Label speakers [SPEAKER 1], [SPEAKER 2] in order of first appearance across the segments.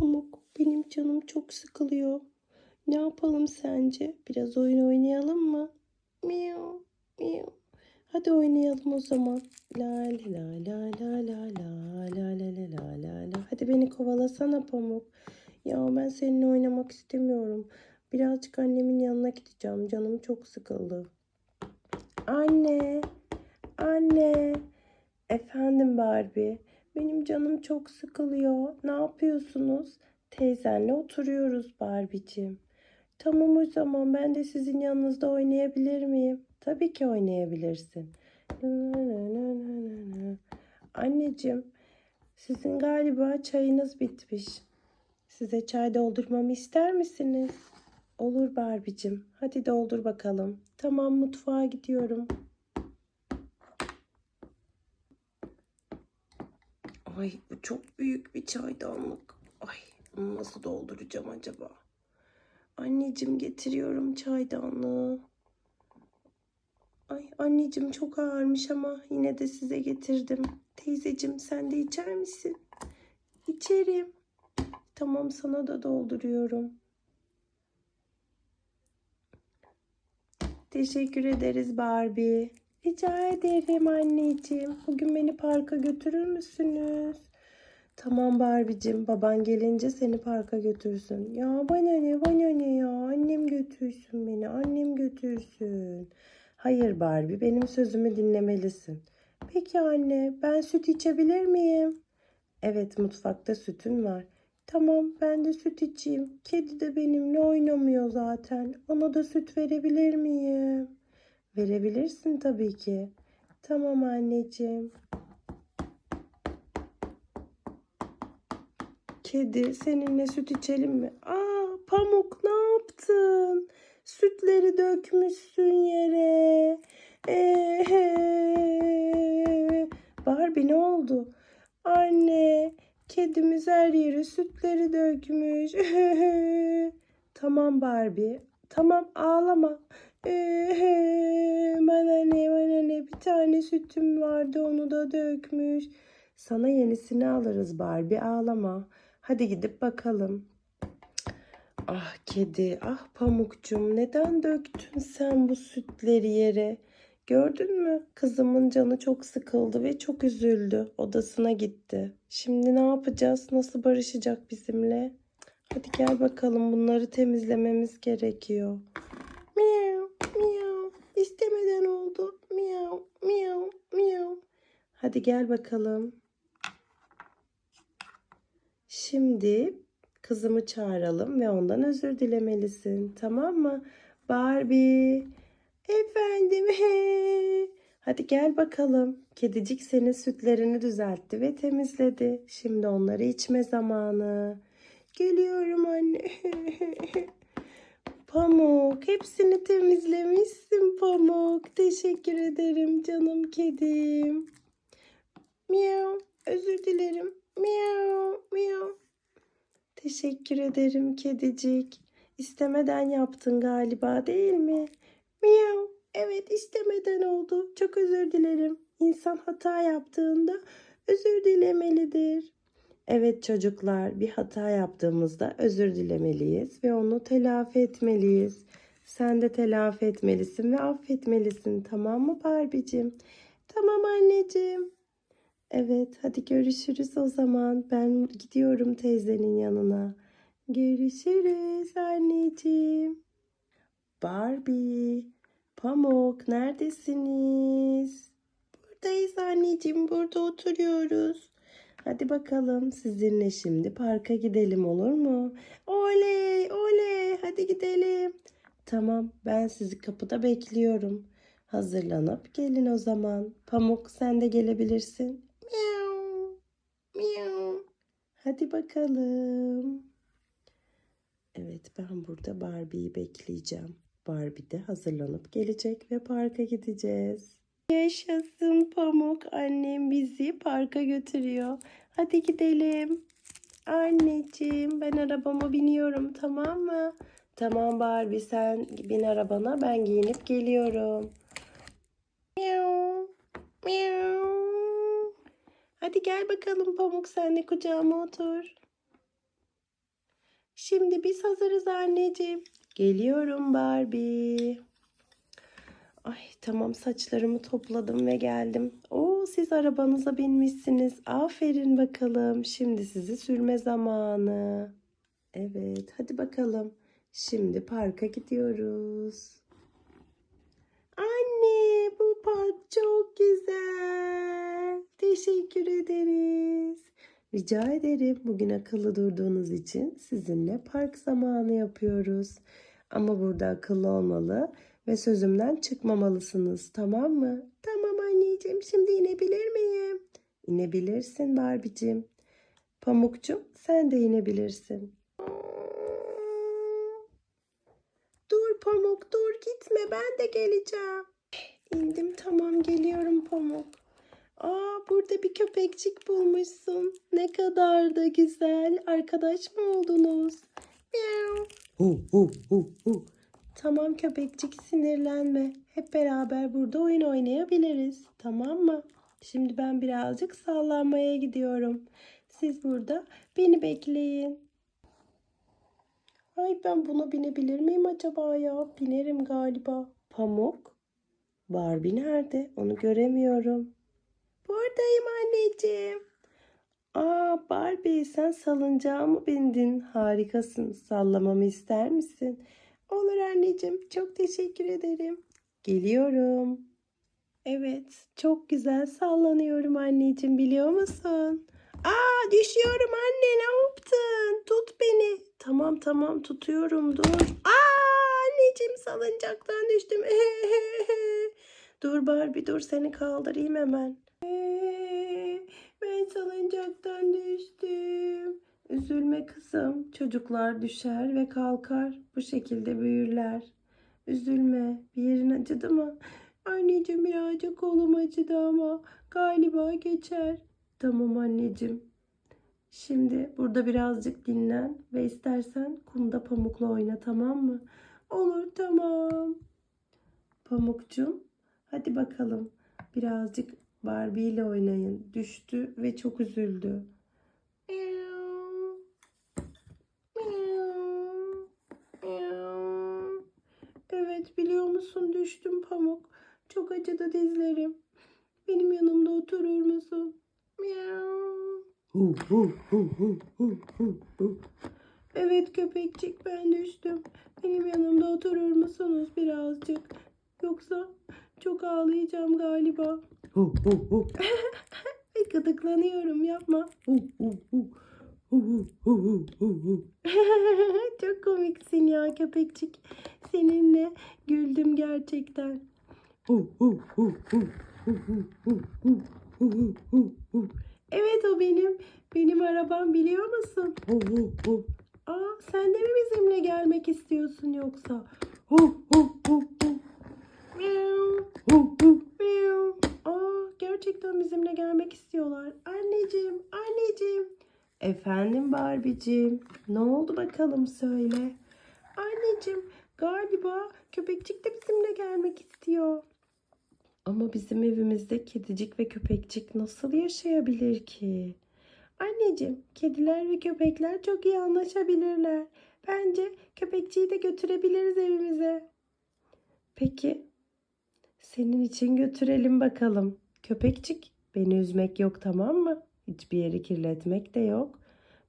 [SPEAKER 1] Pamuk, benim canım çok sıkılıyor. Ne yapalım sence? Biraz oyun oynayalım mı? Miyav, miyav. Hadi oynayalım o zaman. La la la la la la la la la la la la. Hadi beni kovalasana Pamuk. Ya ben seninle oynamak istemiyorum. Birazcık annemin yanına gideceğim. Canım çok sıkıldı. Anne, anne. Efendim Barbie. Benim canım çok sıkılıyor. Ne yapıyorsunuz? Teyzenle oturuyoruz Barbie'cim. Tamam o zaman ben de sizin yanınızda oynayabilir miyim? Tabii ki oynayabilirsin. Anneciğim, sizin galiba çayınız bitmiş. Size çay doldurmamı ister misiniz? Olur Barbie'cim. Hadi doldur bakalım. Tamam mutfağa gidiyorum. Ay bu çok büyük bir çaydanlık. Ay nasıl dolduracağım acaba? Anneciğim getiriyorum çaydanlığı. Ay anneciğim çok ağırmış ama yine de size getirdim. Teyzeciğim sen de içer misin? İçerim. Tamam sana da dolduruyorum. Teşekkür ederiz Barbie. Rica ederim anneciğim. Bugün beni parka götürür müsünüz? Tamam Barbie'cim. Baban gelince seni parka götürsün. Ya bana ne bana ne ya. Annem götürsün beni. Annem götürsün. Hayır Barbie benim sözümü dinlemelisin. Peki anne ben süt içebilir miyim? Evet mutfakta sütün var. Tamam ben de süt içeyim. Kedi de benimle oynamıyor zaten. Ona da süt verebilir miyim? Verebilirsin tabii ki. Tamam anneciğim. Kedi seninle süt içelim mi? Aa Pamuk ne yaptın? Sütleri dökmüşsün yere. Ee, Barbie ne oldu? Anne kedimiz her yere sütleri dökmüş. tamam Barbie. Tamam ağlama. Ee, bana ne bana ne bir tane sütüm vardı onu da dökmüş. Sana yenisini alırız Barbie ağlama. Hadi gidip bakalım. Ah kedi, ah pamukcum neden döktün sen bu sütleri yere? Gördün mü? Kızımın canı çok sıkıldı ve çok üzüldü. Odasına gitti. Şimdi ne yapacağız? Nasıl barışacak bizimle? Hadi gel bakalım bunları temizlememiz gerekiyor. İstemeden oldu. Miyav, miyav, miyav. Hadi gel bakalım. Şimdi kızımı çağıralım ve ondan özür dilemelisin. Tamam mı? Barbie. Efendim. He. Hadi gel bakalım. Kedicik senin sütlerini düzeltti ve temizledi. Şimdi onları içme zamanı. Geliyorum anne. Pamuk, hepsini temizlemişsin Pamuk. Teşekkür ederim canım kedim. Miyav, özür dilerim. Miyav, miyav. Teşekkür ederim kedicik. İstemeden yaptın galiba değil mi? Miyav. Evet istemeden oldu. Çok özür dilerim. İnsan hata yaptığında özür dilemelidir. Evet çocuklar bir hata yaptığımızda özür dilemeliyiz ve onu telafi etmeliyiz. Sen de telafi etmelisin ve affetmelisin tamam mı Barbie'cim? Tamam anneciğim. Evet hadi görüşürüz o zaman. Ben gidiyorum teyzenin yanına. Görüşürüz anneciğim. Barbie, Pamuk neredesiniz? Buradayız anneciğim burada oturuyoruz. Hadi bakalım sizinle şimdi parka gidelim olur mu? Oley oley hadi gidelim. Tamam ben sizi kapıda bekliyorum. Hazırlanıp gelin o zaman. Pamuk sen de gelebilirsin. Miau, miau. Hadi bakalım. Evet ben burada Barbie'yi bekleyeceğim. Barbie de hazırlanıp gelecek ve parka gideceğiz. Yaşasın Pamuk. Annem bizi parka götürüyor. Hadi gidelim. Anneciğim ben arabama biniyorum tamam mı? Tamam Barbie sen bin arabana ben giyinip geliyorum. Miau, miau. Hadi gel bakalım Pamuk sen de kucağıma otur. Şimdi biz hazırız anneciğim. Geliyorum Barbie. Ay tamam saçlarımı topladım ve geldim. Oo siz arabanıza binmişsiniz. Aferin bakalım. Şimdi sizi sürme zamanı. Evet hadi bakalım. Şimdi parka gidiyoruz. Anne bu park çok güzel. Teşekkür ederiz. Rica ederim. Bugün akıllı durduğunuz için sizinle park zamanı yapıyoruz. Ama burada akıllı olmalı ve sözümden çıkmamalısınız. Tamam mı? Tamam anneciğim. Şimdi inebilir miyim? İnebilirsin Barbie'cim. Pamukcuğum sen de inebilirsin. Dur Pamuk dur gitme ben de geleceğim. İndim tamam geliyorum Pamuk. Aa burada bir köpekçik bulmuşsun. Ne kadar da güzel. Arkadaş mı oldunuz? Hu hu hu hu. Tamam köpekçik sinirlenme. Hep beraber burada oyun oynayabiliriz. Tamam mı? Şimdi ben birazcık sallanmaya gidiyorum. Siz burada beni bekleyin. Ay ben buna binebilir miyim acaba ya? Binerim galiba. Pamuk? Barbie nerede? Onu göremiyorum. Buradayım anneciğim. Aa Barbie sen salıncağa mı bindin? Harikasın. Sallamamı ister misin? Olur anneciğim. Çok teşekkür ederim. Geliyorum. Evet, çok güzel sallanıyorum anneciğim biliyor musun? Aa düşüyorum anne ne yaptın? Tut beni. Tamam tamam tutuyorum dur. Aa anneciğim salıncaktan düştüm. dur Barbie dur seni kaldırayım hemen. Ee, Ben salıncaktan düştüm. Üzülme kızım. Çocuklar düşer ve kalkar. Bu şekilde büyürler. Üzülme. Bir yerin acıdı mı? Anneciğim birazcık kolum acıdı ama galiba geçer. Tamam anneciğim. Şimdi burada birazcık dinlen ve istersen kumda pamukla oyna tamam mı? Olur tamam. Pamukcuğum hadi bakalım birazcık Barbie ile oynayın. Düştü ve çok üzüldü. Miau. Miau. Miau. Evet biliyor musun düştüm Pamuk. Çok acıdı dizlerim. Benim yanımda oturur musun? Miau. Evet köpekçik ben düştüm. Benim yanımda oturur musunuz birazcık? Yoksa çok ağlayacağım galiba. Ay gıdıklanıyorum yapma. çok komiksin ya köpekçik. Seninle güldüm gerçekten. Evet o benim. Benim arabam biliyor musun? Aa sen de mi bizimle gelmek istiyorsun yoksa? Aa gerçekten bizimle gelmek istiyorlar. Anneciğim, anneciğim. Efendim Barbie'cim. Ne oldu bakalım söyle. Anneciğim galiba köpekçik de bizimle gelmek istiyor. Ama bizim evimizde kedicik ve köpekçik nasıl yaşayabilir ki? Anneciğim, kediler ve köpekler çok iyi anlaşabilirler. Bence köpekçiyi de götürebiliriz evimize. Peki, senin için götürelim bakalım. Köpekçik, beni üzmek yok tamam mı? Hiçbir yeri kirletmek de yok.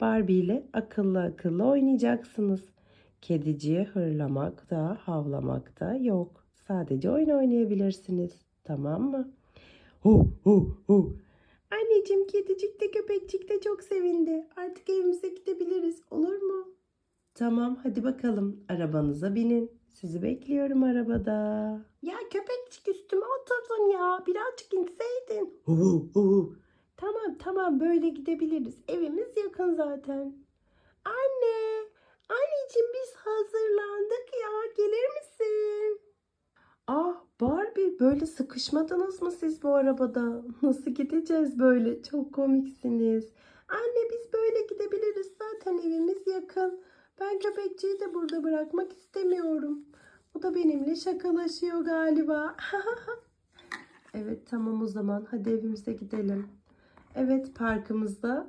[SPEAKER 1] Barbie ile akıllı akıllı oynayacaksınız. Kediciye hırlamak da havlamak da yok. Sadece oyun oynayabilirsiniz. Tamam mı? Hu hu hu. Anneciğim kedicik de köpekçik de çok sevindi. Artık evimize gidebiliriz. Olur mu? Tamam hadi bakalım. Arabanıza binin. Sizi bekliyorum arabada. Ya köpekçik üstüme oturdun ya. Birazcık inseydin. Hu hu hu. Tamam tamam böyle gidebiliriz. Evimiz yakın zaten. Anne. Anneciğim biz hazırlandık ya. Gelir misin? Ah Barbie böyle sıkışmadınız mı siz bu arabada? Nasıl gideceğiz böyle? Çok komiksiniz. Anne biz böyle gidebiliriz zaten evimiz yakın. Ben köpekçiyi de burada bırakmak istemiyorum. O da benimle şakalaşıyor galiba. evet tamam o zaman hadi evimize gidelim. Evet parkımızda